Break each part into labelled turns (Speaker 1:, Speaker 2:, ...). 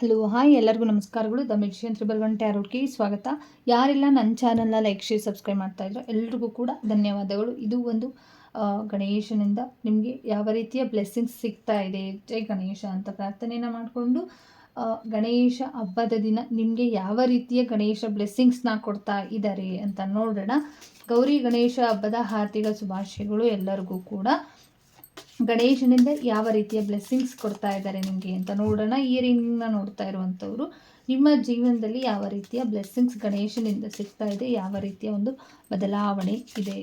Speaker 1: Hello, hi ಎಲ್ಲರಿಗೂ ನಮಸ್ಕಾರಗಳು. The medicine triple one ಟ್ಯಾರೋಟ್ಗೆ ಸ್ವಾಗತ. ಯಾರೆಲ್ಲ ನನ್ನ ಚಾನಲ್ನ ಲೈಕ್, ಶೇರ್, ಸಬ್ಸ್ಕ್ರೈಬ್ ಮಾಡ್ತಾ ಇದ್ರು ಎಲ್ರಿಗೂ ಕೂಡ ಧನ್ಯವಾದಗಳು. ಇದು ಒಂದು ಗಣೇಶನಿಂದ ನಿಮಗೆ ಯಾವ ರೀತಿಯ ಬ್ಲೆಸ್ಸಿಂಗ್ಸ್ ಸಿಗ್ತಾ ಇದೆ ಜೈ ಗಣೇಶ ಅಂತ ಪ್ರಾರ್ಥನೆಯನ್ನು ಮಾಡಿಕೊಂಡು ಗಣೇಶ ಹಬ್ಬದ ದಿನ ನಿಮಗೆ ಯಾವ ರೀತಿಯ ಗಣೇಶ ಬ್ಲೆಸ್ಸಿಂಗ್ಸ್ನ ಕೊಡ್ತಾ ಇದ್ದಾರೆ ಅಂತ ನೋಡೋಣ. ಗೌರಿ ಗಣೇಶ ಹಬ್ಬದ ಹಾರ್ದಿಕ ಶುಭಾಶಯಗಳು ಎಲ್ಲರಿಗೂ ಕೂಡ. ಗಣೇಶನಿಂದ ಯಾವ ರೀತಿಯ ಬ್ಲೆಸ್ಸಿಂಗ್ಸ್ ಕೊಡ್ತಾ ಇದ್ದಾರೆ ನಿಮಗೆ ಅಂತ ನೋಡೋಣ. ಈ ರೀತಿನ ನೋಡ್ತಾ ಇರುವಂಥವ್ರು, ನಿಮ್ಮ ಜೀವನದಲ್ಲಿ ಯಾವ ರೀತಿಯ ಬ್ಲೆಸ್ಸಿಂಗ್ಸ್ ಗಣೇಶನಿಂದ ಸಿಗ್ತಾ ಇದೆ? ಯಾವ ರೀತಿಯ ಒಂದು ಬದಲಾವಣೆ ಇದೆ?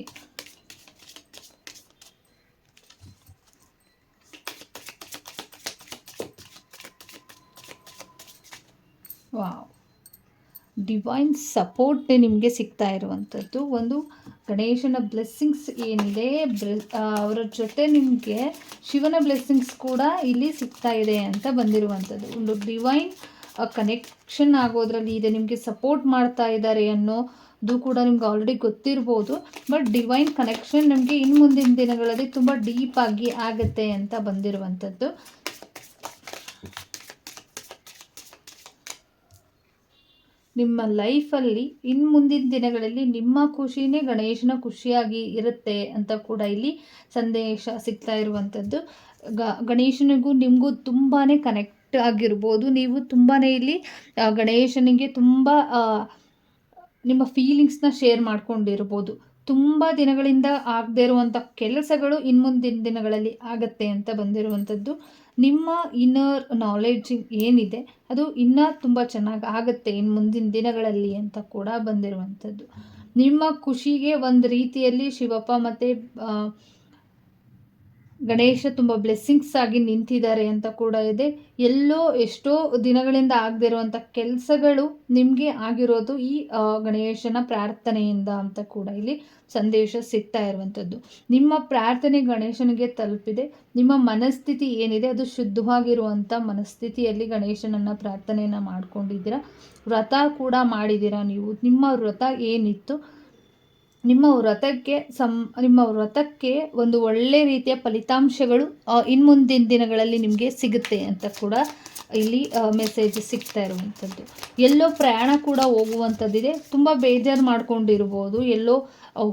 Speaker 1: ವಾವ್. ಡಿವೈನ್ ಸಪೋರ್ಟ್ ನಿಮಗೆ ಸಿಗ್ತಾ ಇರುವಂಥದ್ದು. ಒಂದು ಗಣೇಶನ ಬ್ಲೆಸ್ಸಿಂಗ್ಸ್ ಏನಿದೆ ಅವರ ಜೊತೆ ನಿಮಗೆ ಶಿವನ ಬ್ಲೆಸ್ಸಿಂಗ್ಸ್ ಕೂಡ ಇಲ್ಲಿ ಸಿಗ್ತಾ ಇದೆ ಅಂತ ಬಂದಿರುವಂಥದ್ದು. ಒಂದು ಡಿವೈನ್ ಕನೆಕ್ಷನ್ ಆಗೋದ್ರಲ್ಲಿ ಇದೆ, ನಿಮಗೆ ಸಪೋರ್ಟ್ ಮಾಡ್ತಾ ಇದ್ದಾರೆ ಅನ್ನೋದು ಕೂಡ ನಿಮ್ಗೆ ಆಲ್ರೆಡಿ ಗೊತ್ತಿರ್ಬೋದು. ಬಟ್ ಡಿವೈನ್ ಕನೆಕ್ಷನ್ ನಿಮಗೆ ಇನ್ನು ಮುಂದಿನ ದಿನಗಳಲ್ಲಿ ತುಂಬ ಡೀಪ್ ಆಗಿ ಆಗುತ್ತೆ ಅಂತ ಬಂದಿರುವಂಥದ್ದು. ನಿಮ್ಮ ಲೈಫಲ್ಲಿ ಇನ್ನು ಮುಂದಿನ ದಿನಗಳಲ್ಲಿ ನಿಮ್ಮ ಖುಷಿನೇ ಗಣೇಶನ ಖುಷಿಯಾಗಿ ಇರುತ್ತೆ ಅಂತ ಕೂಡ ಇಲ್ಲಿ ಸಂದೇಶ ಸಿಗ್ತಾ ಇರುವಂಥದ್ದು. ಗ, ಗಣೇಶನಿಗೂ ನಿಮಗೂ ತುಂಬಾ ಕನೆಕ್ಟ್ ಆಗಿರ್ಬೋದು. ನೀವು ತುಂಬಾ ಇಲ್ಲಿ ಗಣೇಶನಿಗೆ ತುಂಬ ನಿಮ್ಮ ಫೀಲಿಂಗ್ಸ್ನ ಶೇರ್ ಮಾಡ್ಕೊಂಡಿರ್ಬೋದು. ತುಂಬ ದಿನಗಳಿಂದ ಆಗದೇ ಇರುವಂಥ ಕೆಲಸಗಳು ಇನ್ಮುಂದಿನ ದಿನಗಳಲ್ಲಿ ಆಗತ್ತೆ ಅಂತ ಬಂದಿರುವಂಥದ್ದು. ನಿಮ್ಮ ಇನ್ನರ್ ನಾಲೆಡ್ಜ್ ಏನಿದೆ, ಅದು ಇನ್ನೂ ತುಂಬ ಚೆನ್ನಾಗಿ ಆಗುತ್ತೆ ಇನ್ನು ಮುಂದಿನ ದಿನಗಳಲ್ಲಿ ಅಂತ ಕೂಡ ಬಂದಿರುವಂಥದ್ದು. ನಿಮ್ಮ ಖುಷಿಗೆ ಒಂದು ರೀತಿಯಲ್ಲಿ ಶಿವಪ್ಪ ಮತ್ತು ಗಣೇಶ ತುಂಬ ಬ್ಲೆಸ್ಸಿಂಗ್ಸ್ ಆಗಿ ನಿಂತಿದ್ದಾರೆ ಅಂತ ಕೂಡ ಇದೆ. ಎಲ್ಲೋ ಎಷ್ಟೋ ದಿನಗಳಿಂದ ಆಗದೇ ಇರುವಂಥ ಕೆಲಸಗಳು ನಿಮಗೆ ಆಗಿರೋದು ಈ ಗಣೇಶನ ಪ್ರಾರ್ಥನೆಯಿಂದ ಅಂತ ಕೂಡ ಇಲ್ಲಿ ಸಂದೇಶ ಸಿಗ್ತಾ ಇರುವಂಥದ್ದು ನಿಮ್ಮ ಪ್ರಾರ್ಥನೆ ಗಣೇಶನಿಗೆ ತಲುಪಿದೆ. ನಿಮ್ಮ ಮನಸ್ಥಿತಿ ಏನಿದೆ ಅದು ಶುದ್ಧವಾಗಿರುವಂಥ ಮನಸ್ಥಿತಿಯಲ್ಲಿ ಗಣೇಶನನ್ನು ಪ್ರಾರ್ಥನೆಯನ್ನು ಮಾಡ್ಕೊಂಡಿದ್ದೀರಾ? ವ್ರತ ಕೂಡ ಮಾಡಿದ್ದೀರಾ ನೀವು? ನಿಮ್ಮ ವ್ರತ ಏನಿತ್ತು? ನಿಮ್ಮ ವ್ರತಕ್ಕೆ ಸಂ, ನಿಮ್ಮ ವ್ರತಕ್ಕೆ ಒಂದು ಒಳ್ಳೆ ರೀತಿಯ ಫಲಿತಾಂಶಗಳು ಇನ್ಮುಂದಿನ ದಿನಗಳಲ್ಲಿ ನಿಮಗೆ ಸಿಗುತ್ತೆ ಅಂತ ಕೂಡ ಇಲ್ಲಿ ಮೆಸೇಜ್ ಸಿಗ್ತಾ ಇರುವಂಥದ್ದು. ಎಲ್ಲೋ ಪ್ರಯಾಣ ಕೂಡ ಹೋಗುವಂಥದ್ದಿದೆ. ತುಂಬ ಬೇಜಾರು ಮಾಡ್ಕೊಂಡಿರ್ಬೋದು. ಎಲ್ಲೋ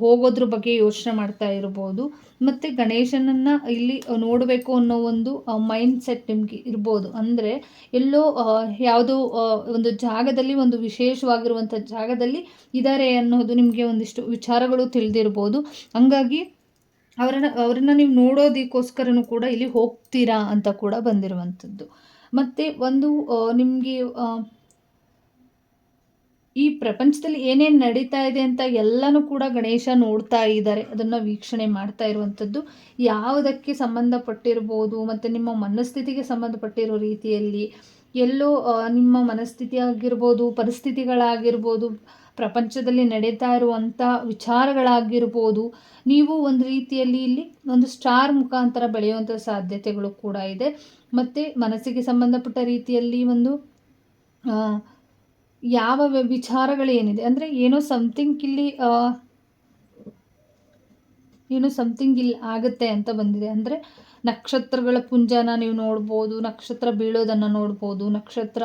Speaker 1: ಹೋಗೋದ್ರ ಬಗ್ಗೆ ಯೋಚನೆ ಮಾಡ್ತಾ ಇರ್ಬೋದು. ಮತ್ತು ಗಣೇಶನನ್ನು ಇಲ್ಲಿ ನೋಡಬೇಕು ಅನ್ನೋ ಒಂದು ಮೈಂಡ್ ಸೆಟ್ ನಿಮಗೆ ಇರ್ಬೋದು. ಅಂದರೆ ಎಲ್ಲೋ ಯಾವುದೋ ಒಂದು ಜಾಗದಲ್ಲಿ, ಒಂದು ವಿಶೇಷವಾಗಿರುವಂಥ ಜಾಗದಲ್ಲಿ ಇದ್ದಾರೆ ಅನ್ನೋದು ನಿಮಗೆ ಒಂದಿಷ್ಟು ವಿಚಾರಗಳು ತಿಳಿದಿರ್ಬೋದು. ಹಂಗಾಗಿ ಅವರನ್ನ, ಅವರನ್ನು ನೀವು ನೋಡೋದಕ್ಕೋಸ್ಕರನೂ ಕೂಡ ಇಲ್ಲಿ ಹೋಗ್ತೀರಾ ಅಂತ ಕೂಡ ಬಂದಿರುವಂಥದ್ದು. ಮತ್ತು ಒಂದು ನಿಮಗೆ ಈ ಪ್ರಪಂಚದಲ್ಲಿ ಏನೇನು ನಡೀತಾ ಇದೆ ಅಂತ ಎಲ್ಲನೂ ಕೂಡ ಗಣೇಶ ನೋಡ್ತಾ ಇದ್ದಾರೆ. ಅದನ್ನು ವೀಕ್ಷಣೆ ಮಾಡ್ತಾ ಇರುವಂಥದ್ದು. ಯಾವುದಕ್ಕೆ ಸಂಬಂಧಪಟ್ಟಿರ್ಬೋದು, ಮತ್ತು ನಿಮ್ಮ ಮನಸ್ಥಿತಿಗೆ ಸಂಬಂಧಪಟ್ಟಿರೋ ರೀತಿಯಲ್ಲಿ ಎಲ್ಲೋ ನಿಮ್ಮ ಮನಸ್ಥಿತಿ ಆಗಿರ್ಬೋದು ಪರಿಸ್ಥಿತಿಗಳಾಗಿರ್ಬೋದು, ಪ್ರಪಂಚದಲ್ಲಿ ನಡೀತಾ ಇರುವಂಥ ವಿಚಾರಗಳಾಗಿರ್ಬೋದು, ನೀವು ಒಂದು ರೀತಿಯಲ್ಲಿ ಇಲ್ಲಿ ಒಂದು ಸ್ಟಾರ್ ಮುಖಾಂತರ ಬೆಳೆಯುವಂಥ ಸಾಧ್ಯತೆಗಳು ಕೂಡ ಇದೆ. ಮತ್ತು ಮನಸ್ಸಿಗೆ ಸಂಬಂಧಪಟ್ಟ ರೀತಿಯಲ್ಲಿ ಒಂದು ಯಾವ ವಿಚಾರಗಳು ಏನಿದೆ? ಅಂದರೆ ಏನೋ ಸಮಥಿಂಗ್ ಇಲ್ಲಿ ಏನೋ ಸಮಥಿಂಗ್ ಇಲ್ಲಿ ಆಗುತ್ತೆ ಅಂತ ಬಂದಿದೆ. ಅಂದರೆ ನಕ್ಷತ್ರಗಳ ಪುಂಜನ ನೀವು ನೋಡ್ಬೋದು, ನಕ್ಷತ್ರ ಬೀಳೋದನ್ನು ನೋಡ್ಬೋದು, ನಕ್ಷತ್ರ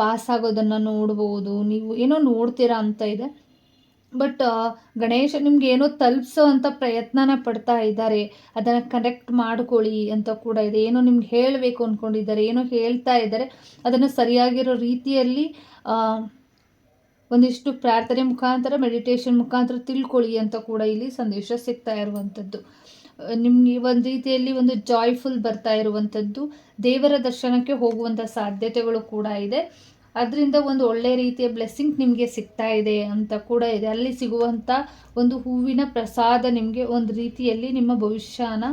Speaker 1: ಪಾಸ್ ಆಗೋದನ್ನು ನೋಡ್ಬೋದು, ನೀವು ಏನೋ ನೋಡ್ತೀರಾ ಅಂತ ಇದೆ. ಬಟ್ ಗಣೇಶ ನಿಮ್ಗೆ ಏನೋ ತಲುಪಿಸೋ ಅಂತ ಪ್ರಯತ್ನನ ಪಡ್ತಾ ಇದ್ದಾರೆ. ಅದನ್ನು ಕನೆಕ್ಟ್ ಮಾಡ್ಕೊಳ್ಳಿ ಅಂತ ಕೂಡ ಇದೆ. ಏನೋ ನಿಮ್ಗೆ ಹೇಳಬೇಕು ಅಂದ್ಕೊಂಡಿದ್ದಾರೆ ಏನೋ ಹೇಳ್ತಾ ಇದ್ದಾರೆ. ಅದನ್ನು ಸರಿಯಾಗಿರೋ ರೀತಿಯಲ್ಲಿ ಒಂದಿಷ್ಟು ಪ್ರಾರ್ಥನೆ ಮುಖಾಂತರ ಮೆಡಿಟೇಷನ್ ಮುಖಾಂತರ ತಿಳ್ಕೊಳ್ಳಿ ಅಂತ ಕೂಡ ಇಲ್ಲಿ ಸಂದೇಶ ಸಿಗ್ತಾ ಇರುವಂಥದ್ದು. ನಿಮ್ಗೆ ಒಂದು ರೀತಿಯಲ್ಲಿ ಒಂದು ಜಾಯ್ಫುಲ್ ಬರ್ತಾ ಇರುವಂಥದ್ದು ದೇವರ ದರ್ಶನಕ್ಕೆ ಹೋಗುವಂಥ ಸಾಧ್ಯತೆಗಳು ಕೂಡ ಇದೆ. ಅದರಿಂದ ಒಂದು ಒಳ್ಳೆ ರೀತಿಯ ಬ್ಲೆಸ್ಸಿಂಗ್ ನಿಮಗೆ ಸಿಗ್ತಾ ಇದೆ ಅಂತ ಕೂಡ ಇದೆ. ಅಲ್ಲಿ ಸಿಗುವಂಥ ಒಂದು ಹೂವಿನ ಪ್ರಸಾದ ನಿಮಗೆ ಒಂದು ರೀತಿಯಲ್ಲಿ ನಿಮ್ಮ ಭವಿಷ್ಯನ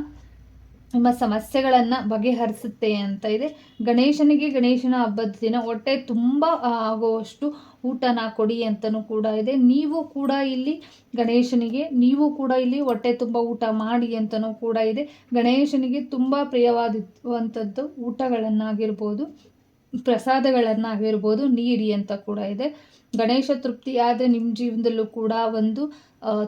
Speaker 1: ನಿಮ್ಮ ಸಮಸ್ಯೆಗಳನ್ನು ಬಗೆಹರಿಸುತ್ತೆ ಅಂತ ಇದೆ. ಗಣೇಶನಿಗೆ ಗಣೇಶನ ಹಬ್ಬದ ದಿನ ಹೊಟ್ಟೆ ತುಂಬ ಆಗುವಷ್ಟು ಊಟನ ಕೊಡಿ ಅಂತಲೂ ಕೂಡ ಇದೆ. ನೀವು ಕೂಡ ಇಲ್ಲಿ ಗಣೇಶನಿಗೆ, ನೀವು ಕೂಡ ಇಲ್ಲಿ ಹೊಟ್ಟೆ ತುಂಬ ಊಟ ಮಾಡಿ ಅಂತಲೂ ಕೂಡ ಇದೆ. ಗಣೇಶನಿಗೆ ತುಂಬ ಪ್ರಿಯವಾದಂಥದ್ದು ಊಟಗಳನ್ನಾಗಿರ್ಬೋದು, ಪ್ರಸಾದಗಳನ್ನಾಗಿರ್ಬೋದು, ನೀಡಿ ಅಂತ ಕೂಡ ಇದೆ. ಗಣೇಶ ತೃಪ್ತಿ ಆದರೆ ನಿಮ್ಮ ಜೀವನದಲ್ಲೂ ಕೂಡ ಒಂದು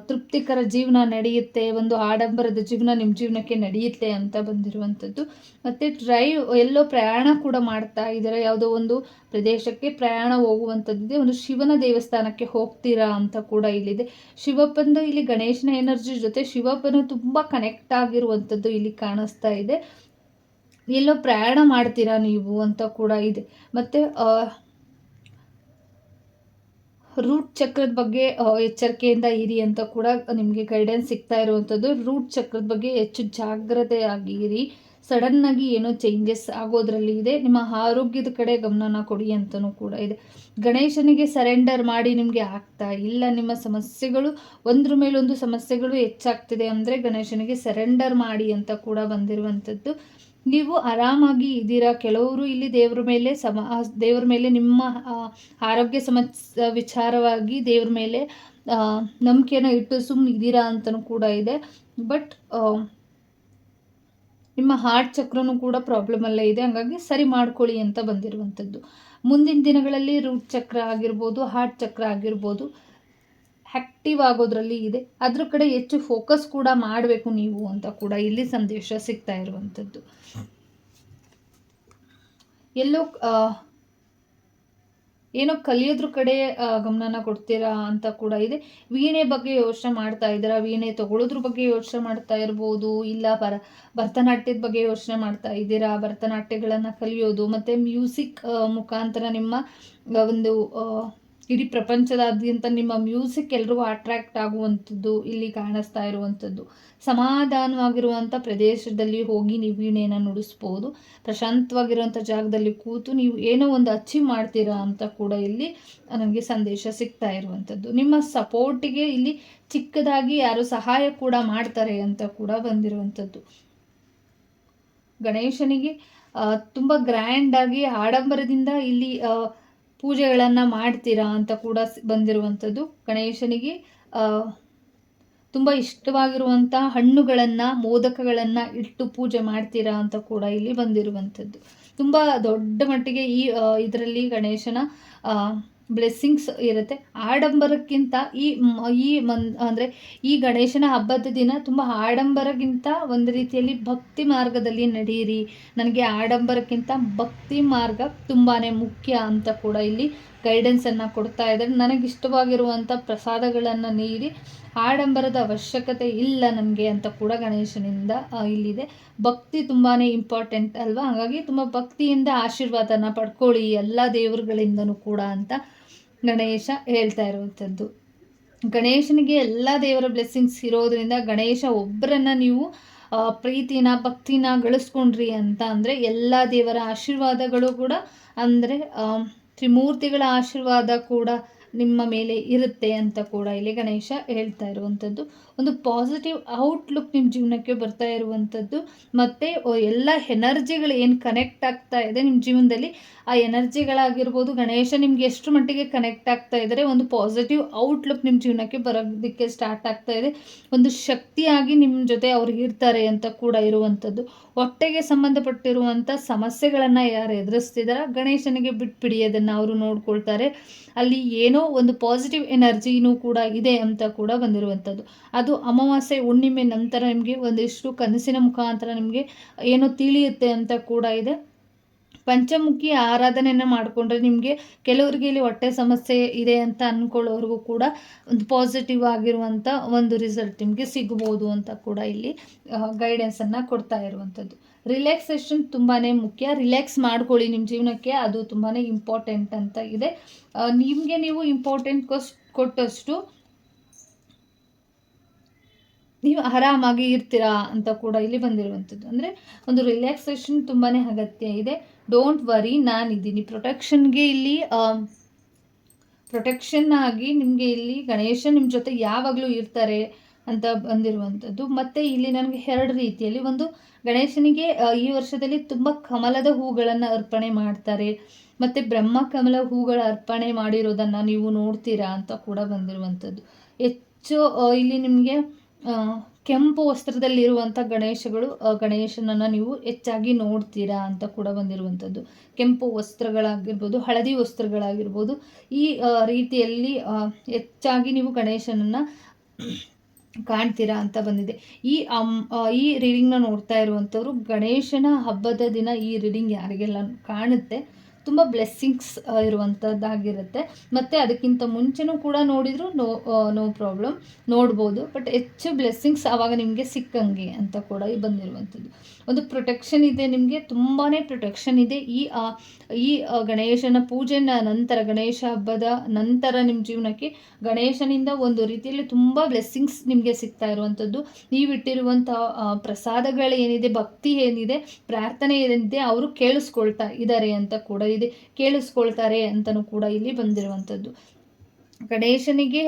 Speaker 1: ತೃಪ್ತಿಕರ ಜೀವನ ನಡೆಯುತ್ತೆ, ಒಂದು ಆಡಂಬರದ ಜೀವನ ನಿಮ್ಮ ಜೀವನಕ್ಕೆ ನಡೆಯುತ್ತೆ ಅಂತ ಬಂದಿರುವಂಥದ್ದು. ಮತ್ತು ಡ್ರೈವ್ ಎಲ್ಲೋ ಪ್ರಯಾಣ ಕೂಡ ಮಾಡ್ತಾ ಇದ್ದೀರಾ? ಯಾವುದೋ ಒಂದು ಪ್ರದೇಶಕ್ಕೆ ಪ್ರಯಾಣ ಹೋಗುವಂಥದ್ದಿದೆ, ಒಂದು ಶಿವನ ದೇವಸ್ಥಾನಕ್ಕೆ ಹೋಗ್ತೀರಾ ಅಂತ ಕೂಡ ಇಲ್ಲಿದೆ. ಶಿವಪ್ಪಂದು ಇಲ್ಲಿ ಗಣೇಶನ ಎನರ್ಜಿ ಜೊತೆ ಶಿವಪ್ಪನ ತುಂಬ ಕನೆಕ್ಟ್ ಆಗಿರುವಂಥದ್ದು ಇಲ್ಲಿ ಕಾಣಿಸ್ತಾ ಇದೆ. ಎಲ್ಲೋ ಪ್ರಯಾಣ ಮಾಡ್ತೀರಾ ನೀವು ಅಂತ ಕೂಡ ಇದೆ. ಮತ್ತು ರೂಟ್ ಚಕ್ರದ ಬಗ್ಗೆ ಎಚ್ಚರಿಕೆಯಿಂದ ಇರಿ ಅಂತ ಕೂಡ ನಿಮಗೆ ಗೈಡೆನ್ಸ್ ಸಿಗ್ತಾ ಇರುವಂಥದ್ದು. ರೂಟ್ ಚಕ್ರದ ಬಗ್ಗೆ ಹೆಚ್ಚು ಜಾಗ್ರತೆಯಾಗಿ ಇರಿ ಸಡನ್ನಾಗಿ ಏನೋ ಚೇಂಜಸ್ ಆಗೋದ್ರಲ್ಲಿ ಇದೆ. ನಿಮ್ಮ ಆರೋಗ್ಯದ ಕಡೆ ಗಮನನ ಕೊಡಿ ಅಂತಲೂ ಕೂಡ ಇದೆ. ಗಣೇಶನಿಗೆ ಸರೆಂಡರ್ ಮಾಡಿ ನಿಮಗೆ ಆಗ್ತಾ ಇಲ್ಲ. ನಿಮ್ಮ ಸಮಸ್ಯೆಗಳು, ಒಂದ್ರ ಮೇಲೊಂದು ಸಮಸ್ಯೆಗಳು ಹೆಚ್ಚಾಗ್ತಿದೆ ಅಂದರೆ ಗಣೇಶನಿಗೆ ಸರೆಂಡರ್ ಮಾಡಿ ಅಂತ ಕೂಡ ಬಂದಿರುವಂಥದ್ದು. ನೀವು ಆರಾಮಾಗಿ ಇದ್ದೀರಾ? ಕೆಲವರು ಇಲ್ಲಿ ದೇವ್ರ ಮೇಲೆ ಸಮ ದೇವ್ರ ಮೇಲೆ ನಿಮ್ಮ ಆರೋಗ್ಯ ಸಮಸ್ಯೆ ವಿಚಾರವಾಗಿ ದೇವ್ರ ಮೇಲೆ ನಂಬಿಕೆನ ಇಟ್ಟು ಸುಮ್ಮನೆ ಇದ್ದೀರಾ ಅಂತಲೂ ಕೂಡ ಇದೆ. ಬಟ್ ನಿಮ್ಮ ಹಾರ್ಟ್ ಚಕ್ರನೂ ಕೂಡ ಪ್ರಾಬ್ಲಮ್ ಅಲ್ಲೇ ಇದೆ. ಹಾಗಾಗಿ ಸರಿ ಮಾಡ್ಕೊಳ್ಳಿ ಅಂತ ಬಂದಿರುವಂಥದ್ದು. ಮುಂದಿನ ದಿನಗಳಲ್ಲಿ ರೂಟ್ ಚಕ್ರ ಆಗಿರ್ಬೋದು, ಹಾರ್ಟ್ ಚಕ್ರ ಆಗಿರ್ಬೋದು. ಆ್ಯಕ್ಟಿವ್ ಆಗೋದ್ರಲ್ಲಿ ಇದೆ. ಅದ್ರ ಕಡೆ ಹೆಚ್ಚು ಫೋಕಸ್ ಕೂಡ ಮಾಡಬೇಕು ನೀವು ಅಂತ ಕೂಡ ಇಲ್ಲಿ ಸಂದೇಶ ಸಿಗ್ತಾ ಇರುವಂಥದ್ದು. ಎಲ್ಲೋ ಏನೋ ಕಲಿಯೋದ್ರ ಕಡೆ ಗಮನನ ಕೊಡ್ತೀರಾ ಅಂತ ಕೂಡ ಇದೆ. ವೀಣೆ ಬಗ್ಗೆ ಯೋಚನೆ ಮಾಡ್ತಾ ಇದ್ದೀರಾ? ವೀಣೆ ತಗೊಳ್ಳೋದ್ರ ಬಗ್ಗೆ ಯೋಚನೆ ಮಾಡ್ತಾ ಇರ್ಬೋದು, ಇಲ್ಲ ಬರ ಭರತನಾಟ್ಯದ ಬಗ್ಗೆ ಯೋಚನೆ ಮಾಡ್ತಾ ಇದ್ದೀರಾ? ಭರತನಾಟ್ಯಗಳನ್ನು ಕಲಿಯೋದು, ಮತ್ತು ಮ್ಯೂಸಿಕ್ ಮುಖಾಂತರ ನಿಮ್ಮ ಒಂದು ಇಡೀ ಪ್ರಪಂಚದಾದ್ಯಂತ ನಿಮ್ಮ ಮ್ಯೂಸಿಕ್ ಎಲ್ರಿಗೂ ಅಟ್ರ್ಯಾಕ್ಟ್ ಆಗುವಂಥದ್ದು, ಇಲ್ಲಿ ಕಾಣಿಸ್ತಾ ಇರುವಂಥದ್ದು. ಸಮಾಧಾನವಾಗಿರುವಂಥ ಪ್ರದೇಶದಲ್ಲಿ ಹೋಗಿ ನೀವು ವೀಣೆಯನ್ನು ನುಡಿಸ್ಬೋದು, ಪ್ರಶಾಂತವಾಗಿರುವಂಥ ಜಾಗದಲ್ಲಿ ಕೂತು ನೀವು ಏನೋ ಒಂದು ಅಚೀವ್ ಮಾಡ್ತೀರಾ ಅಂತ ಕೂಡ ಇಲ್ಲಿ ನನಗೆ ಸಂದೇಶ ಸಿಗ್ತಾ ಇರುವಂಥದ್ದು. ನಿಮ್ಮ ಸಪೋರ್ಟಿಗೆ ಇಲ್ಲಿ ಚಿಕ್ಕದಾಗಿ ಯಾರು ಸಹಾಯ ಕೂಡ ಮಾಡ್ತಾರೆ ಅಂತ ಕೂಡ ಬಂದಿರುವಂಥದ್ದು. ಗಣೇಶನಿಗೆ ತುಂಬ ಗ್ರ್ಯಾಂಡಾಗಿ ಆಡಂಬರದಿಂದ ಇಲ್ಲಿ ಪೂಜೆಗಳನ್ನು ಮಾಡ್ತೀರಾ ಅಂತ ಕೂಡ ಬಂದಿರುವಂಥದ್ದು ಗಣೇಶನಿಗೆ. ತುಂಬ ಇಷ್ಟವಾಗಿರುವಂಥ ಹಣ್ಣುಗಳನ್ನು, ಮೋದಕಗಳನ್ನು ಇಟ್ಟು ಪೂಜೆ ಮಾಡ್ತೀರಾ ಅಂತ ಕೂಡ ಇಲ್ಲಿ ಬಂದಿರುವಂಥದ್ದು. ತುಂಬ ದೊಡ್ಡ ಮಟ್ಟಿಗೆ ಈ ಇದರಲ್ಲಿ ಗಣೇಶನ ಬ್ಲೆಸ್ಸಿಂಗ್ಸ್ ಇರುತ್ತೆ. ಆಡಂಬರಕ್ಕಿಂತ ಈ ಈ ಮನ್, ಅಂದರೆ ಈ ಗಣೇಶನ ಹಬ್ಬದ ದಿನ ತುಂಬ ಆಡಂಬರಕ್ಕಿಂತ ಒಂದು ರೀತಿಯಲ್ಲಿ ಭಕ್ತಿ ಮಾರ್ಗದಲ್ಲಿ ನಡೆಯಿರಿ ನನಗೆ ಆಡಂಬರಕ್ಕಿಂತ ಭಕ್ತಿ ಮಾರ್ಗ ತುಂಬಾ ಮುಖ್ಯ ಅಂತ ಕೂಡ ಇಲ್ಲಿ ಗೈಡೆನ್ಸನ್ನು ಕೊಡ್ತಾ ಇದ್ದಾರೆ. ನನಗೆ ಇಷ್ಟವಾಗಿರುವಂಥ ಪ್ರಸಾದಗಳನ್ನು ನೀಡಿ ಆಡಂಬರದ ಅವಶ್ಯಕತೆ ಇಲ್ಲ ನಮಗೆ ಅಂತ ಕೂಡ ಗಣೇಶನಿಂದ ಇಲ್ಲಿದೆ. ಭಕ್ತಿ ತುಂಬಾ ಇಂಪಾರ್ಟೆಂಟ್ ಅಲ್ವಾ? ಹಾಗಾಗಿ ತುಂಬ ಭಕ್ತಿಯಿಂದ ಆಶೀರ್ವಾದನ ಪಡ್ಕೊಳ್ಳಿ ಎಲ್ಲ ದೇವರುಗಳಿಂದನೂ ಕೂಡ ಅಂತ ಗಣೇಶ ಹೇಳ್ತಾ ಇರುವಂಥದ್ದು. ಗಣೇಶನಿಗೆ ಎಲ್ಲ ದೇವರ ಬ್ಲೆಸ್ಸಿಂಗ್ಸ್ ಇರೋದ್ರಿಂದ ಗಣೇಶ ಒಬ್ಬರನ್ನು ನೀವು ಪ್ರೀತಿನ, ಭಕ್ತಿನ ಗಳಿಸ್ಕೊಂಡ್ರಿ ಅಂತ ಅಂದರೆ ಎಲ್ಲ ದೇವರ ಆಶೀರ್ವಾದಗಳು ಕೂಡ ಅಂದರೆ ತ್ರಿಮೂರ್ತಿಗಳ ಆಶೀರ್ವಾದ ಕೂಡ ನಿಮ್ಮ ಮೇಲೆ ಇರುತ್ತೆ ಅಂತ ಕೂಡ ಇಲ್ಲಿ ಗಣೇಶ ಹೇಳ್ತಾ ಇರುವಂಥದ್ದು. ಒಂದು ಪಾಸಿಟಿವ್ ಔಟ್ಲುಕ್ ನಿಮ್ಮ ಜೀವನಕ್ಕೆ ಬರ್ತಾ ಇರುವಂಥದ್ದು. ಮತ್ತು ಎಲ್ಲ ಎನರ್ಜಿಗಳು ಏನು ಕನೆಕ್ಟ್ ಆಗ್ತಾ ಇದೆ ನಿಮ್ಮ ಜೀವನದಲ್ಲಿ ಆ ಎನರ್ಜಿಗಳಾಗಿರ್ಬೋದು, ಗಣೇಶ ನಿಮ್ಗೆ ಎಷ್ಟು ಮಟ್ಟಿಗೆ ಕನೆಕ್ಟ್ ಆಗ್ತಾ ಇದ್ದಾರೆ ಒಂದು ಪಾಸಿಟಿವ್ ಔಟ್ಲುಕ್ ನಿಮ್ಮ ಜೀವನಕ್ಕೆ ಬರೋದಕ್ಕೆ ಸ್ಟಾರ್ಟ್ ಆಗ್ತಾ ಇದೆ. ಒಂದು ಶಕ್ತಿಯಾಗಿ ನಿಮ್ಮ ಜೊತೆ ಅವ್ರು ಇರ್ತಾರೆ ಅಂತ ಕೂಡ ಇರುವಂಥದ್ದು. ಹೊಟ್ಟೆಗೆ ಸಂಬಂಧಪಟ್ಟಿರುವಂಥ ಸಮಸ್ಯೆಗಳನ್ನು ಯಾರು ಎದುರಿಸ್ತಿದಾರ, ಗಣೇಶನಿಗೆ ಬಿಟ್ಬಿಡಿ ಅದನ್ನು ಅವರು ನೋಡ್ಕೊಳ್ತಾರೆ. ಅಲ್ಲಿ ಏನೋ ಒಂದು ಪಾಸಿಟಿವ್ ಎನರ್ಜಿನೂ ಕೂಡ ಇದೆ ಅಂತ ಕೂಡ ಬಂದಿರುವಂಥದ್ದು. ಅದು ಅಮಾವಾಸ್ಯೆ ಹುಣ್ಣಿಮೆ ನಂತರ ನಿಮಗೆ ಒಂದಿಷ್ಟು ಕನಸಿನ ಮುಖಾಂತರ ನಿಮಗೆ ಏನೋ ತಿಳಿಯುತ್ತೆ ಅಂತ ಕೂಡ ಇದೆ. ಪಂಚಮುಖಿ ಆರಾಧನೆಯನ್ನು ಮಾಡಿಕೊಂಡ್ರೆ ನಿಮಗೆ ಕೆಲವರಿಗೆ ಇಲ್ಲಿ ಹೊಟ್ಟೆ ಸಮಸ್ಯೆ ಇದೆ ಅಂತ ಅಂದ್ಕೊಳ್ಳೋರಿಗೂ ಕೂಡ ಒಂದು ಪಾಸಿಟಿವ್ ಆಗಿರುವಂಥ ಒಂದು ರಿಸಲ್ಟ್ ನಿಮಗೆ ಸಿಗ್ಬೋದು ಅಂತ ಕೂಡ ಇಲ್ಲಿ ಗೈಡೆನ್ಸನ್ನು ಕೊಡ್ತಾ ಇರುವಂಥದ್ದು ರಿಲ್ಯಾಕ್ಸೇಷನ್ ತುಂಬಾ ಮುಖ್ಯ. ರಿಲ್ಯಾಕ್ಸ್ ಮಾಡ್ಕೊಳ್ಳಿ ನಿಮ್ಮ ಜೀವನಕ್ಕೆ. ಅದು ತುಂಬಾ ಇಂಪಾರ್ಟೆಂಟ್ ಅಂತ ಇದೆ. ನಿಮಗೆ ನೀವು ಇಂಪಾರ್ಟೆಂಟ್ ಕೊಸ್, ಕೊಟ್ಟಷ್ಟು ನೀವು ಆರಾಮಾಗಿ ಇರ್ತೀರಾ ಅಂತ ಕೂಡ ಇಲ್ಲಿ ಬಂದಿರುವಂಥದ್ದು ಅಂದರೆ ಒಂದು ರಿಲ್ಯಾಕ್ಸೇಷನ್ ತುಂಬಾ ಅಗತ್ಯ ಇದೆ. ಡೋಂಟ್ ವರಿ ನಾನಿದ್ದೀನಿ ಪ್ರೊಟೆಕ್ಷನ್ಗೆ ಇಲ್ಲಿ ಪ್ರೊಟೆಕ್ಷನ್ ಆಗಿ ನಿಮಗೆ ಇಲ್ಲಿ ಗಣೇಶ ನಿಮ್ಮ ಜೊತೆ ಯಾವಾಗಲೂ ಇರ್ತಾರೆ ಅಂತ ಬಂದಿರುವಂಥದ್ದು. ಮತ್ತು ಇಲ್ಲಿ ನನಗೆ ಎರಡು ರೀತಿಯಲ್ಲಿ ಒಂದು ಗಣೇಶನಿಗೆ ಈ ವರ್ಷದಲ್ಲಿ ತುಂಬ ಕಮಲದ ಹೂಗಳನ್ನು ಅರ್ಪಣೆ ಮಾಡ್ತಾರೆ. ಮತ್ತು ಬ್ರಹ್ಮ ಕಮಲ ಹೂಗಳ ಅರ್ಪಣೆ ಮಾಡಿರೋದನ್ನು ನೀವು ನೋಡ್ತೀರಾ ಅಂತ ಕೂಡ ಬಂದಿರುವಂಥದ್ದು. ಹೆಚ್ಚು ಇಲ್ಲಿ ನಿಮಗೆ ಕೆಂಪು ವಸ್ತ್ರದಲ್ಲಿರುವಂಥ ಗಣೇಶಗಳು ಗಣೇಶನನ್ನು ನೀವು ಹೆಚ್ಚಾಗಿ ನೋಡ್ತೀರಾ ಅಂತ ಕೂಡ ಬಂದಿರುವಂಥದ್ದು ಕೆಂಪು ವಸ್ತ್ರಗಳಾಗಿರ್ಬೋದು, ಹಳದಿ ವಸ್ತ್ರಗಳಾಗಿರ್ಬೋದು, ಈ ರೀತಿಯಲ್ಲಿ ಹೆಚ್ಚಾಗಿ ನೀವು ಗಣೇಶನನ್ನು ಕಾಣ್ತೀರಾ ಅಂತ ಬಂದಿದೆ. ಈ, ಅಮ್ ಈ ರೀಡಿಂಗ್ನ ನೋಡ್ತಾ ಇರುವಂಥವ್ರು ಗಣೇಶನ ಹಬ್ಬದ ದಿನ ಈ ರೀಡಿಂಗ್ ಯಾರಿಗೆಲ್ಲ ಕಾಣುತ್ತೆ? ತುಂಬ ಬ್ಲೆಸ್ಸಿಂಗ್ಸ್ ಇರುವಂಥದ್ದಾಗಿರುತ್ತೆ ಮತ್ತು ಅದಕ್ಕಿಂತ ಮುಂಚೆನೂ ಕೂಡ ನೋಡಿದರೂ ನೋ ನೋ ಪ್ರಾಬ್ಲಮ್ ನೋಡ್ಬೋದು. ಬಟ್ ಹೆಚ್ಚು ಬ್ಲೆಸ್ಸಿಂಗ್ಸ್ ಆವಾಗ ನಿಮಗೆ ಸಿಕ್ಕಂಗೆ ಅಂತ ಕೂಡ ಬಂದಿರುವಂಥದ್ದು. ಒಂದು ಪ್ರೊಟೆಕ್ಷನ್ ಇದೆ ನಿಮಗೆ ತುಂಬಾ ಪ್ರೊಟೆಕ್ಷನ್ ಇದೆ. ಈ ಈ ಗಣೇಶನ ಪೂಜೆನ ನಂತರ, ಗಣೇಶ ಹಬ್ಬದ ನಂತರ ನಿಮ್ಮ ಜೀವನಕ್ಕೆ ಗಣೇಶನಿಂದ ಒಂದು ರೀತಿಯಲ್ಲಿ ತುಂಬ ಬ್ಲೆಸ್ಸಿಂಗ್ಸ್ ನಿಮಗೆ ಸಿಗ್ತಾ ಇರುವಂಥದ್ದು. ನೀವಿಟ್ಟಿರುವಂಥ ಪ್ರಸಾದಗಳೇನಿದೆ ಭಕ್ತಿ ಏನಿದೆ, ಪ್ರಾರ್ಥನೆ ಏನಿದೆ, ಅವರು ಕೇಳಿಸ್ಕೊಳ್ತಾ ಇದ್ದಾರೆ ಅಂತ ಕೂಡ ಇದೆ. ಕೇಳಿಸ್ಕೊಳ್ತಾರೆ ಅಂತಲೂ ಕೂಡ ಇಲ್ಲಿ ಬಂದಿರುವಂಥದ್ದು. ಗಣೇಶನಿಗೆ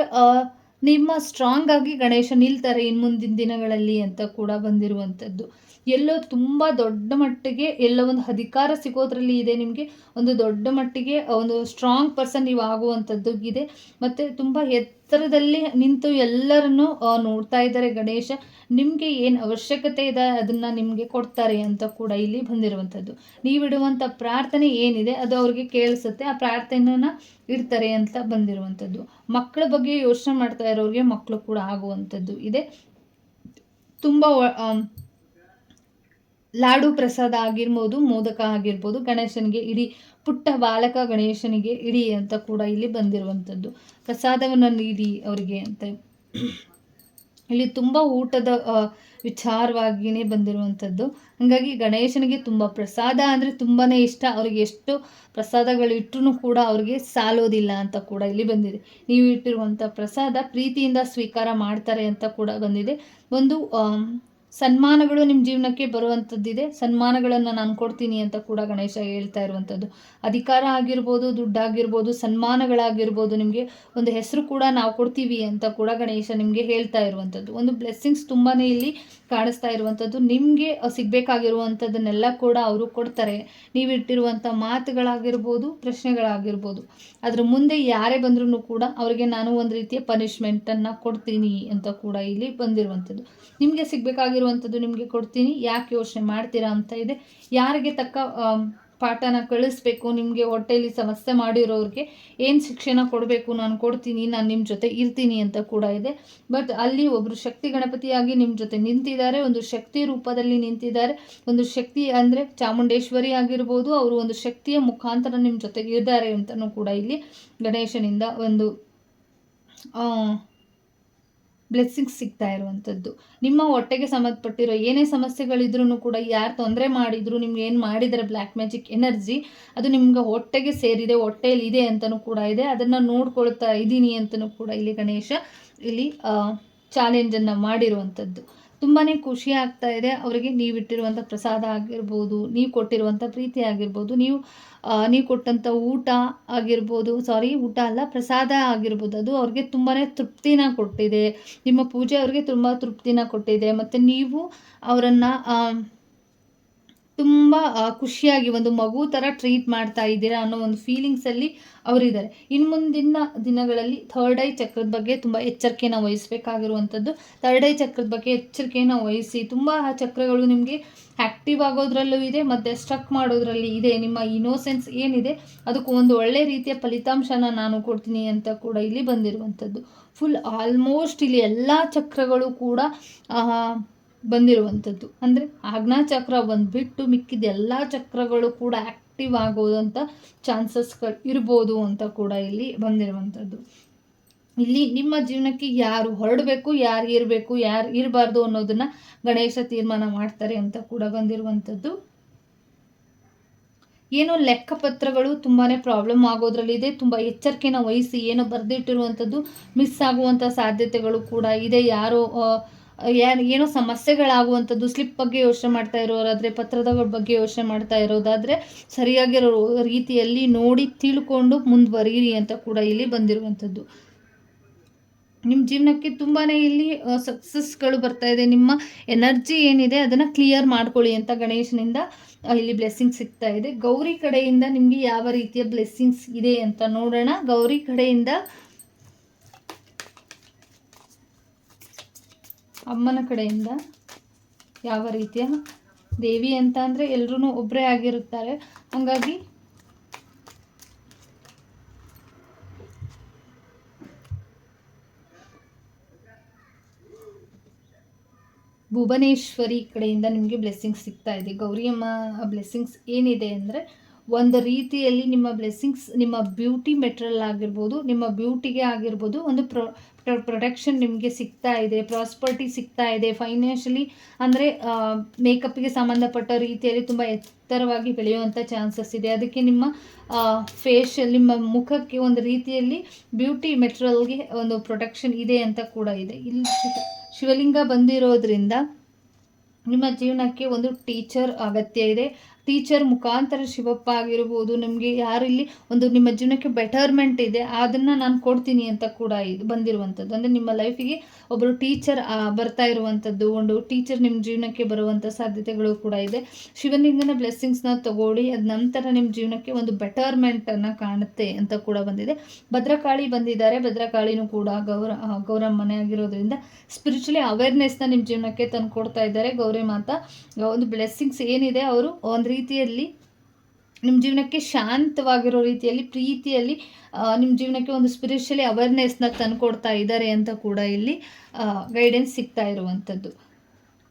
Speaker 1: ನಿಮ್ಮ ಸ್ಟ್ರಾಂಗ್ ಆಗಿ ಗಣೇಶ ನಿಲ್ತಾರೆ ಇನ್ನು ಮುಂದಿನ ದಿನಗಳಲ್ಲಿ ಅಂತ ಕೂಡ ಬಂದಿರುವಂಥದ್ದು. ಎಲ್ಲೋ ತುಂಬ ದೊಡ್ಡ ಮಟ್ಟಿಗೆ ಎಲ್ಲೋ ಒಂದು ಅಧಿಕಾರ ಸಿಗೋದ್ರಲ್ಲಿ ಇದೆ ನಿಮಗೆ. ಒಂದು ದೊಡ್ಡ ಮಟ್ಟಿಗೆ ಒಂದು ಸ್ಟ್ರಾಂಗ್ ಪರ್ಸನ್ ನೀವು ಆಗುವಂಥದ್ದು ಇದೆ. ಮತ್ತು ತುಂಬ ಎತ್ತರದಲ್ಲಿ ನಿಂತು ಎಲ್ಲರನ್ನು ನೋಡ್ತಾ ಇದ್ದಾರೆ ಗಣೇಶ. ನಿಮಗೆ ಏನು ಅವಶ್ಯಕತೆ ಇದೆ ಅದನ್ನು ನಿಮಗೆ ಕೊಡ್ತಾರೆ ಅಂತ ಕೂಡ ಇಲ್ಲಿ ಬಂದಿರುವಂಥದ್ದು. ನೀವಿಡುವಂಥ ಪ್ರಾರ್ಥನೆ ಏನಿದೆ ಅದು ಅವ್ರಿಗೆ ಕೇಳಿಸುತ್ತೆ. ಆ ಪ್ರಾರ್ಥನೆನ ಇಡ್ತಾರೆ ಅಂತ ಬಂದಿರುವಂಥದ್ದು. ಮಕ್ಕಳ ಬಗ್ಗೆ ಯೋಚನೆ ಮಾಡ್ತಾ ಇರೋರಿಗೆ ಮಕ್ಕಳು ಕೂಡ ಆಗುವಂಥದ್ದು ಇದೆ. ತುಂಬ ಲಾಡು ಪ್ರಸಾದ ಆಗಿರ್ಬೋದು, ಮೋದಕ ಆಗಿರ್ಬೋದು, ಗಣೇಶನಿಗೆ ಇಡೀ ಪುಟ್ಟ ಬಾಲಕ ಗಣೇಶನಿಗೆ ಇಡಿ ಅಂತ ಕೂಡ ಇಲ್ಲಿ ಬಂದಿರುವಂಥದ್ದು. ಪ್ರಸಾದವನ್ನು ನೀಡಿ ಅವರಿಗೆ ಅಂತ. ಇಲ್ಲಿ ತುಂಬ ಊಟದ ವಿಚಾರವಾಗಿಯೇ ಬಂದಿರುವಂಥದ್ದು. ಹಾಗಾಗಿ ಗಣೇಶನಿಗೆ ತುಂಬ ಪ್ರಸಾದ ಅಂದರೆ ತುಂಬಾ ಇಷ್ಟ. ಅವರಿಗೆ ಎಷ್ಟು ಪ್ರಸಾದಗಳು ಇಟ್ಟರೂ ಕೂಡ ಅವ್ರಿಗೆ ಸಾಲೋದಿಲ್ಲ ಅಂತ ಕೂಡ ಇಲ್ಲಿ ಬಂದಿದೆ. ನೀವು ಇಟ್ಟಿರುವಂಥ ಪ್ರಸಾದ ಪ್ರೀತಿಯಿಂದ ಸ್ವೀಕಾರ ಮಾಡ್ತಾರೆ ಅಂತ ಕೂಡ ಬಂದಿದೆ. ಒಂದು ಸನ್ಮಾನಗಳು ನಿಮ್ಮ ಜೀವನಕ್ಕೆ ಬರುವಂಥದ್ದಿದೆ ಸನ್ಮಾನಗಳನ್ನು ನಾನು ಕೊಡ್ತೀನಿ ಅಂತ ಕೂಡ ಗಣೇಶ ಹೇಳ್ತಾ ಇರುವಂಥದ್ದು ಅಧಿಕಾರ ಆಗಿರ್ಬೋದು, ದುಡ್ಡಾಗಿರ್ಬೋದು, ಸನ್ಮಾನಗಳಾಗಿರ್ಬೋದು ನಿಮಗೆ ಒಂದು ಹೆಸರು ಕೂಡ ನಾವು ಕೊಡ್ತೀವಿ ಅಂತ ಕೂಡ ಗಣೇಶ ನಿಮಗೆ ಹೇಳ್ತಾ ಇರುವಂಥದ್ದು ಒಂದು ಬ್ಲೆಸ್ಸಿಂಗ್ಸ್ ತುಂಬಾ ಇಲ್ಲಿ ಕಾಣಿಸ್ತಾ ಇರುವಂಥದ್ದು, ನಿಮಗೆ ಸಿಗಬೇಕಾಗಿರುವಂಥದ್ದನ್ನೆಲ್ಲ ಕೂಡ ಅವರು ಕೊಡ್ತಾರೆ. ನೀವಿಟ್ಟಿರುವಂಥ ಮಾತುಗಳಾಗಿರ್ಬೋದು, ಪ್ರಶ್ನೆಗಳಾಗಿರ್ಬೋದು. ಅದ್ರ ಮುಂದೆ ಯಾರೇ ಬಂದ್ರೂ ಕೂಡ ಅವರಿಗೆ ನಾನು ಒಂದು ರೀತಿಯ ಪನಿಷ್ಮೆಂಟನ್ನು ಕೊಡ್ತೀನಿ ಅಂತ ಕೂಡ ಇಲ್ಲಿ ಬಂದಿರುವಂಥದ್ದು. ನಿಮಗೆ ಸಿಗಬೇಕಾಗಿರುವಂಥದ್ದು ನಿಮಗೆ ಕೊಡ್ತೀನಿ, ಯಾಕೆ ಯೋಚನೆ ಮಾಡ್ತೀರಾ ಅಂತ ಇದೆ. ಯಾರಿಗೆ ತಕ್ಕ ಪಾಠನ ಕಳಿಸ್ಬೇಕು, ನಿಮಗೆ ಹೊಟ್ಟೆಯಲ್ಲಿ ಸಮಸ್ಯೆ ಮಾಡಿರೋರಿಗೆ ಏನು ಶಿಕ್ಷಣ ಕೊಡಬೇಕು, ನಾನು ಕೊಡ್ತೀನಿ, ನಾನು ನಿಮ್ಮ ಜೊತೆ ಇರ್ತೀನಿ ಅಂತ ಕೂಡ ಇದೆ. ಬಟ್ ಅಲ್ಲಿ ಒಬ್ಬರು ಶಕ್ತಿ ಗಣಪತಿಯಾಗಿ ನಿಮ್ಮ ಜೊತೆ ನಿಂತಿದ್ದಾರೆ, ಒಂದು ಶಕ್ತಿ ರೂಪದಲ್ಲಿ ನಿಂತಿದ್ದಾರೆ. ಒಂದು ಶಕ್ತಿ ಅಂದರೆ ಚಾಮುಂಡೇಶ್ವರಿ ಆಗಿರ್ಬೋದು, ಅವರು ಒಂದು ಶಕ್ತಿಯ ಮುಖಾಂತರ ನಿಮ್ಮ ಜೊತೆಗೆ ಇದ್ದಾರೆ ಅಂತಲೂ ಕೂಡ ಇಲ್ಲಿ ಗಣೇಶನಿಂದ ಒಂದು ಬ್ಲೆಸ್ಸಿಂಗ್ಸ್ ಸಿಗ್ತಾ ಇರುವಂಥದ್ದು. ನಿಮ್ಮ ಹೊಟ್ಟೆಗೆ ಸಂಬಂಧಪಟ್ಟಿರೋ ಏನೇ ಸಮಸ್ಯೆಗಳಿದ್ರೂ ಕೂಡ ಯಾರು ತೊಂದರೆ ಮಾಡಿದ್ರು ನಿಮ್ಗೆ ಏನು ಮಾಡಿದರೆ ಬ್ಲ್ಯಾಕ್ ಮ್ಯಾಜಿಕ್ ಎನರ್ಜಿ, ಅದು ನಿಮ್ಗೆ ಹೊಟ್ಟೆಗೆ ಸೇರಿದೆ ಹೊಟ್ಟೆಯಲ್ಲಿ ಇದೆ ಅಂತಲೂ ಕೂಡ ಇದೆ. ಅದನ್ನು ನೋಡ್ಕೊಳ್ತಾ ಇದ್ದೀನಿ ಅಂತಲೂ ಕೂಡ ಇಲ್ಲಿ ಗಣೇಶ ಇಲ್ಲಿ ಚಾಲೆಂಜನ್ನು ಮಾಡಿರುವಂಥದ್ದು. ತುಂಬಾ ಖುಷಿ ಆಗ್ತಾ ಇದೆ. ಅವರಿಗೆ ನೀವಿಟ್ಟಿರುವಂಥ ಪ್ರಸಾದ ಆಗಿರ್ಬೋದು, ನೀವು ಕೊಟ್ಟಿರುವಂಥ ಪ್ರೀತಿ ಆಗಿರ್ಬೋದು, ನೀವು ನೀವು ಕೊಟ್ಟಂಥ ಊಟ ಆಗಿರ್ಬೋದು ಸಾರಿ ಊಟ ಅಲ್ಲ, ಪ್ರಸಾದ ಆಗಿರ್ಬೋದು, ಅದು ಅವ್ರಿಗೆ ತುಂಬಾ ತೃಪ್ತಿನ ಕೊಟ್ಟಿದೆ. ನಿಮ್ಮ ಪೂಜೆ ಅವ್ರಿಗೆ ತುಂಬ ತೃಪ್ತಿನ ಕೊಟ್ಟಿದೆ. ಮತ್ತು ನೀವು ಅವರನ್ನು ತುಂಬ ಖುಷಿಯಾಗಿ ಒಂದು ಮಗು ಥರ ಟ್ರೀಟ್ ಮಾಡ್ತಾ ಇದ್ದೀರಾ ಅನ್ನೋ ಒಂದು ಫೀಲಿಂಗ್ಸಲ್ಲಿ ಅವರಿದ್ದಾರೆ. ಇನ್ನು ಮುಂದಿನ ದಿನಗಳಲ್ಲಿ ಥರ್ಡ್ ಐ ಚಕ್ರದ ಬಗ್ಗೆ ತುಂಬ ಎಚ್ಚರಿಕೆನ ವಹಿಸಬೇಕಾಗಿರುವಂಥದ್ದು. ಥರ್ಡ್ ಐ ಚಕ್ರದ ಬಗ್ಗೆ ಎಚ್ಚರಿಕೆನ ವಹಿಸಿ, ತುಂಬ ಆ ಚಕ್ರಗಳು ನಿಮಗೆ ಆ್ಯಕ್ಟಿವ್ ಆಗೋದ್ರಲ್ಲೂ ಇದೆ, ಮತ್ತು ಸ್ಟ್ರಕ್ ಮಾಡೋದ್ರಲ್ಲಿ ಇದೆ, ನಿಮ್ಮ ಇನೋಸೆನ್ಸ್ ಏನಿದೆ, ಅದಕ್ಕೂ ಒಂದು ಒಳ್ಳೆ ರೀತಿಯ ಫಲಿತಾಂಶನ ನಾನು ಕೊಡ್ತೀನಿ ಅಂತ ಕೂಡ ಇಲ್ಲಿ ಬಂದಿರುವಂಥದ್ದು. ಫುಲ್ ಆಲ್ಮೋಸ್ಟ್ ಇಲ್ಲಿ ಎಲ್ಲ ಚಕ್ರಗಳು ಕೂಡ ಬಂದಿರುವಂಥದ್ದು. ಅಂದರೆ ಆಜ್ಞಾ ಚಕ್ರ ಬಿಟ್ಟು ಮಿಕ್ಕಿದ ಎಲ್ಲ ಚಕ್ರಗಳು ಕೂಡ ಆ್ಯಕ್ಟಿವ್ ಆಗೋದಂಥ ಚಾನ್ಸಸ್ಗಳು ಇರ್ಬೋದು ಅಂತ ಕೂಡ ಇಲ್ಲಿ ಬಂದಿರುವಂಥದ್ದು. ಇಲ್ಲಿ ನಿಮ್ಮ ಜೀವನಕ್ಕೆ ಯಾರು ಹೊರಡಬೇಕು, ಯಾರು ಇರಬೇಕು, ಯಾರು ಇರಬಾರ್ದು ಅನ್ನೋದನ್ನ ಗಣೇಶ ತೀರ್ಮಾನ ಮಾಡ್ತಾರೆ ಅಂತ ಕೂಡ ಬಂದಿರುವಂಥದ್ದು. ಏನೋ ಲೆಕ್ಕಪತ್ರಗಳು ತುಂಬಾ ಪ್ರಾಬ್ಲಮ್ ಆಗೋದ್ರಲ್ಲಿದೆ ತುಂಬ ಎಚ್ಚರಿಕೆನ ವಹಿಸಿ ಏನೋ ಬರೆದಿಟ್ಟಿರುವಂಥದ್ದು ಮಿಸ್ ಆಗುವಂಥ ಸಾಧ್ಯತೆಗಳು ಕೂಡ ಇದೆ. ಯಾರು ಏನೋ ಸಮಸ್ಯೆಗಳಾಗುವಂಥದ್ದು, ಸ್ಲಿಪ್ ಬಗ್ಗೆ ಯೋಚನೆ ಮಾಡ್ತಾ ಇರೋರಾದರೆ, ಪತ್ರದ ಬಗ್ಗೆ ಯೋಚನೆ ಮಾಡ್ತಾ ಇರೋದಾದರೆ, ಸರಿಯಾಗಿರೋ ರೀತಿಯಲ್ಲಿ ನೋಡಿ ತಿಳ್ಕೊಂಡು ಮುಂದುವರಿಯಿರಿ ಅಂತ ಕೂಡ ಇಲ್ಲಿ ಬಂದಿರುವಂಥದ್ದು. ನಿಮ್ಮ ಜೀವನಕ್ಕೆ ತುಂಬಾ ಇಲ್ಲಿ ಸಕ್ಸಸ್ಗಳು ಬರ್ತಾ ಇದೆ. ನಿಮ್ಮ ಎನರ್ಜಿ ಏನಿದೆ, ಅದನ್ನು ಕ್ಲಿಯರ್ ಮಾಡ್ಕೊಳ್ಳಿ ಅಂತ ಗಣೇಶನಿಂದ ಇಲ್ಲಿ ಬ್ಲೆಸ್ಸಿಂಗ್ ಸಿಗ್ತಾ ಇದೆ. ಗೌರಿ ಕಡೆಯಿಂದ ನಿಮಗೆ ಯಾವ ರೀತಿಯ ಬ್ಲೆಸ್ಸಿಂಗ್ಸ್ ಇದೆ ಅಂತ ನೋಡೋಣ. ಗೌರಿ ಕಡೆಯಿಂದ ಅಮ್ಮನ ಕಡೆಯಿಂದ ಯಾವ ರೀತಿಯ ದೇವಿ ಅಂತ ಅಂದರೆ ಎಲ್ಲರೂ ಒಬ್ಬರೇ ಆಗಿರುತ್ತಾರೆ. ಹಾಗಾಗಿ ಭುವನೇಶ್ವರಿ ಕಡೆಯಿಂದ ನಿಮಗೆ ಬ್ಲೆಸ್ಸಿಂಗ್ಸ್ ಸಿಗ್ತಾ ಇದೆ. ಗೌರಿಯಮ್ಮ ಬ್ಲೆಸ್ಸಿಂಗ್ಸ್ ಏನಿದೆ ಅಂದರೆ ಒಂದು ರೀತಿಯಲ್ಲಿ ನಿಮ್ಮ ಬ್ಲೆಸ್ಸಿಂಗ್ಸ್ ನಿಮ್ಮ ಬ್ಯೂಟಿ ಮೆಟ್ರಲ್ ಆಗಿರ್ಬೋದು, ನಿಮ್ಮ ಬ್ಯೂಟಿಗೆ ಆಗಿರ್ಬೋದು, ಒಂದು ಪ್ರೊ ಪ್ರೊಟೆಕ್ಷನ್ ನಿಮಗೆ ಸಿಗ್ತಾ ಇದೆ ಪ್ರಾಸ್ಪರ್ಟಿ ಸಿಗ್ತಾ ಇದೆ. ಫೈನಾನ್ಷಿಯಲಿ ಅಂದರೆ ಮೇಕಪ್ಗೆ ಸಂಬಂಧಪಟ್ಟ ರೀತಿಯಲ್ಲಿ ತುಂಬ ಎತ್ತರವಾಗಿ ಬೆಳೆಯುವಂಥ ಚಾನ್ಸಸ್ ಇದೆ. ಅದಕ್ಕೆ ನಿಮ್ಮ ಫೇಶಿಯಲ್ ನಿಮ್ಮ ಮುಖಕ್ಕೆ ಒಂದು ರೀತಿಯಲ್ಲಿ ಬ್ಯೂಟಿ ಮೆಟ್ರಲ್ಗೆ ಒಂದು ಪ್ರೊಟೆಕ್ಷನ್ ಇದೆ ಅಂತ ಕೂಡ ಇದೆ. ಇಲ್ಲಿ ಶಿವಲಿಂಗ ಬಂದಿರೋದ್ರಿಂದ ನಿಮ್ಮ ಜೀವನಕ್ಕೆ ಒಂದು ಟೀಚರ್ ಅಗತ್ಯ ಇದೆ. ಟೀಚರ್ ಮುಖಾಂತರ ಶಿವಪ್ಪ ಆಗಿರ್ಬೋದು, ನಿಮಗೆ ಯಾರಿಲ್ಲಿ ಒಂದು ನಿಮ್ಮ ಜೀವನಕ್ಕೆ ಬೆಟರ್ಮೆಂಟ್ ಇದೆ, ಅದನ್ನು ನಾನು ಕೊಡ್ತೀನಿ ಅಂತ ಕೂಡ ಇದು ಬಂದಿರುವಂಥದ್ದು ಅಂದರೆ ನಿಮ್ಮ ಲೈಫಿಗೆ ಒಬ್ಬರು ಟೀಚರ್ ಬರ್ತಾ ಇರುವಂಥದ್ದು ಒಂದು ಟೀಚರ್ ನಿಮ್ಮ ಜೀವನಕ್ಕೆ ಬರುವಂಥ ಸಾಧ್ಯತೆಗಳು ಕೂಡ ಇದೆ. ಶಿವನಿಂದನ ಬ್ಲೆಸ್ಸಿಂಗ್ಸ್ನ ತಗೊಳ್ಳಿ, ಅದ ನಂತರ ನಿಮ್ಮ ಜೀವನಕ್ಕೆ ಒಂದು ಬೆಟರ್ಮೆಂಟನ್ನು ಕಾಣುತ್ತೆ ಅಂತ ಕೂಡ ಬಂದಿದೆ. ಭದ್ರಕಾಳಿ ಬಂದಿದ್ದಾರೆ. ಭದ್ರಕಾಳಿನೂ ಕೂಡ ಗೌರ ಗೌರಮ್ಮನೆ ಆಗಿರೋದ್ರಿಂದ ಸ್ಪಿರಿಚುಲಿ ಅವೇರ್ನೆಸ್ನ ನಿಮ್ಮ ಜೀವನಕ್ಕೆ ತಂದು ಕೊಡ್ತಾ ಇದ್ದಾರೆ. ಗೌರಿ ಮಾತಾ ಒಂದು ಬ್ಲೆಸ್ಸಿಂಗ್ಸ್ ಏನಿದೆ, ಅವರು ಒಂದು ರೀತಿಯಲ್ಲಿ ನಿಮ್ಮ ಜೀವನಕ್ಕೆ ಶಾಂತವಾಗಿರೋ ರೀತಿಯಲ್ಲಿ, ಪ್ರೀತಿಯಲ್ಲಿ ನಿಮ್ಮ ಜೀವನಕ್ಕೆ ಒಂದು ಸ್ಪಿರಿಚುವಲಿ ಅವೇರ್ನೆಸ್ನ ತಂದುಕೊಡ್ತಾ ಇದ್ದಾರೆ ಅಂತ ಕೂಡ ಇಲ್ಲಿ ಗೈಡೆನ್ಸ್ ಸಿಗ್ತಾ ಇರುವಂಥದ್ದು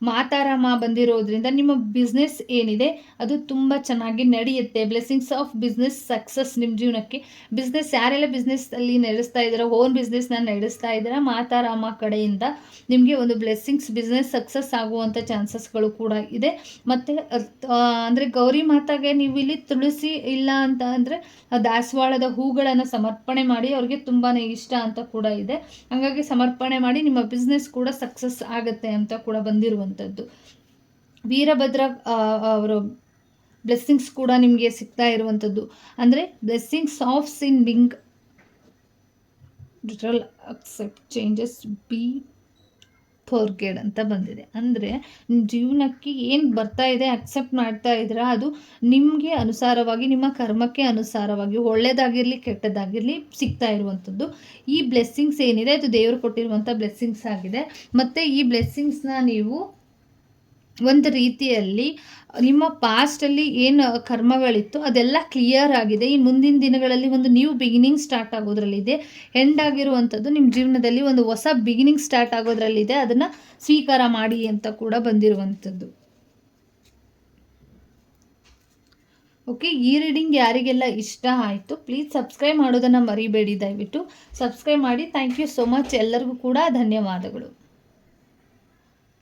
Speaker 1: ಮಾತಾರಾಮ ಬಂದಿರೋದ್ರಿಂದ ನಿಮ್ಮ ಬಿಸ್ನೆಸ್ ಏನಿದೆ, ಅದು ತುಂಬ ಚೆನ್ನಾಗಿ ನಡೆಯುತ್ತೆ. ಬ್ಲೆಸ್ಸಿಂಗ್ಸ್ ಆಫ್ ಬಿಸ್ನೆಸ್ ಸಕ್ಸಸ್ ನಿಮ್ಮ ಜೀವನಕ್ಕೆ. ಬಿಸ್ನೆಸ್ ಯಾರೆಲ್ಲ ಬಿಸ್ನೆಸ್ಸಲ್ಲಿ ನಡೆಸ್ತಾ ಇದ್ದಾರೋ ಓನ್ ಬಿಸ್ನೆಸ್ನ ನಡೆಸ್ತಾ ಇದ್ದೀರಾ, ಮಾತಾರಾಮ ಕಡೆಯಿಂದ ನಿಮಗೆ ಒಂದು ಬ್ಲೆಸ್ಸಿಂಗ್ಸ್ ಬಿಸ್ನೆಸ್ ಸಕ್ಸಸ್ ಆಗುವಂಥ ಚಾನ್ಸಸ್ಗಳು ಕೂಡ ಇದೆ. ಮತ್ತು ಅಂದರೆ ಗೌರಿ ಮಾತಾಗೆ ನೀವು ಇಲ್ಲಿ ತುಳಸಿ ಇಲ್ಲ ಅಂತ ಅಂದರೆ ದಾಸವಾಳದ ಹೂಗಳನ್ನು ಸಮರ್ಪಣೆ ಮಾಡಿ ಅವ್ರಿಗೆ ತುಂಬಾ ಇಷ್ಟ ಅಂತ ಕೂಡ ಇದೆ. ಹಾಗಾಗಿ ಸಮರ್ಪಣೆ ಮಾಡಿ ನಿಮ್ಮ ಬಿಸ್ನೆಸ್ ಕೂಡ ಸಕ್ಸಸ್ ಆಗುತ್ತೆ ಅಂತ ಕೂಡ ಬಂದಿರುವಂಥ ಇರುವಂಥದ್ದು ವೀರಭದ್ರ ಅವರು ಬ್ಲೆಸ್ಸಿಂಗ್ಸ್ ಕೂಡ ನಿಮಗೆ ಸಿಗ್ತಾ ಇರುವಂಥದ್ದು ಅಂದರೆ blessings of sin being literal accept changes be forgave ಅಂತ ಬಂದಿದೆ. ಅಂದರೆ ನಿಮ್ಮ ಜೀವನಕ್ಕೆ ಏನು ಬರ್ತಾ ಇದೆ ಅಕ್ಸೆಪ್ಟ್ ಮಾಡ್ತಾ ಇದ್ದೀರಾ, ಅದು ನಿಮಗೆ ಅನುಸಾರವಾಗಿ, ನಿಮ್ಮ ಕರ್ಮಕ್ಕೆ ಅನುಸಾರವಾಗಿ ಒಳ್ಳೆಯದಾಗಿರಲಿ ಕೆಟ್ಟದಾಗಿರಲಿ ಸಿಗ್ತಾ ಇರುವಂಥದ್ದು ಈ ಬ್ಲೆಸ್ಸಿಂಗ್ಸ್ ಏನಿದೆ, ಅದು ದೇವರು ಕೊಟ್ಟಿರುವಂಥ ಬ್ಲೆಸ್ಸಿಂಗ್ಸ್ ಆಗಿದೆ. ಮತ್ತು ಈ ಬ್ಲೆಸ್ಸಿಂಗ್ಸ್ನ ನೀವು ಒಂದು ರೀತಿಯಲ್ಲಿ, ನಿಮ್ಮ ಪಾಸ್ಟಲ್ಲಿ ಏನು ಕರ್ಮಗಳಿತ್ತು ಅದೆಲ್ಲ ಕ್ಲಿಯರ್ ಆಗಿದೆ. ಈ ಮುಂದಿನ ದಿನಗಳಲ್ಲಿ ಒಂದು ನ್ಯೂ ಬಿಗಿನಿಂಗ್ ಸ್ಟಾರ್ಟ್ ಆಗೋದ್ರಲ್ಲಿದೆ. ಎಂಡ್ ಆಗಿರುವಂಥದ್ದು ನಿಮ್ಮ ಜೀವನದಲ್ಲಿ ಒಂದು ಹೊಸ ಬಿಗಿನಿಂಗ್ ಸ್ಟಾರ್ಟ್ ಆಗೋದ್ರಲ್ಲಿದೆ. ಅದನ್ನು ಸ್ವೀಕಾರ ಮಾಡಿ ಅಂತ ಕೂಡ ಬಂದಿರುವಂಥದ್ದು. ಓಕೆ ಈ ರೀಡಿಂಗ್ ಯಾರಿಗೆಲ್ಲ ಇಷ್ಟ ಆಯಿತು ಪ್ಲೀಸ್ ಸಬ್ಸ್ಕ್ರೈಬ್ ಮಾಡೋದನ್ನು ಮರಿಬೇಡಿ ದಯವಿಟ್ಟು. ಸಬ್ಸ್ಕ್ರೈಬ್ ಮಾಡಿ ಥ್ಯಾಂಕ್ ಯು ಸೋ ಮಚ್ ಎಲ್ಲರಿಗೂ ಕೂಡ ಧನ್ಯವಾದಗಳು.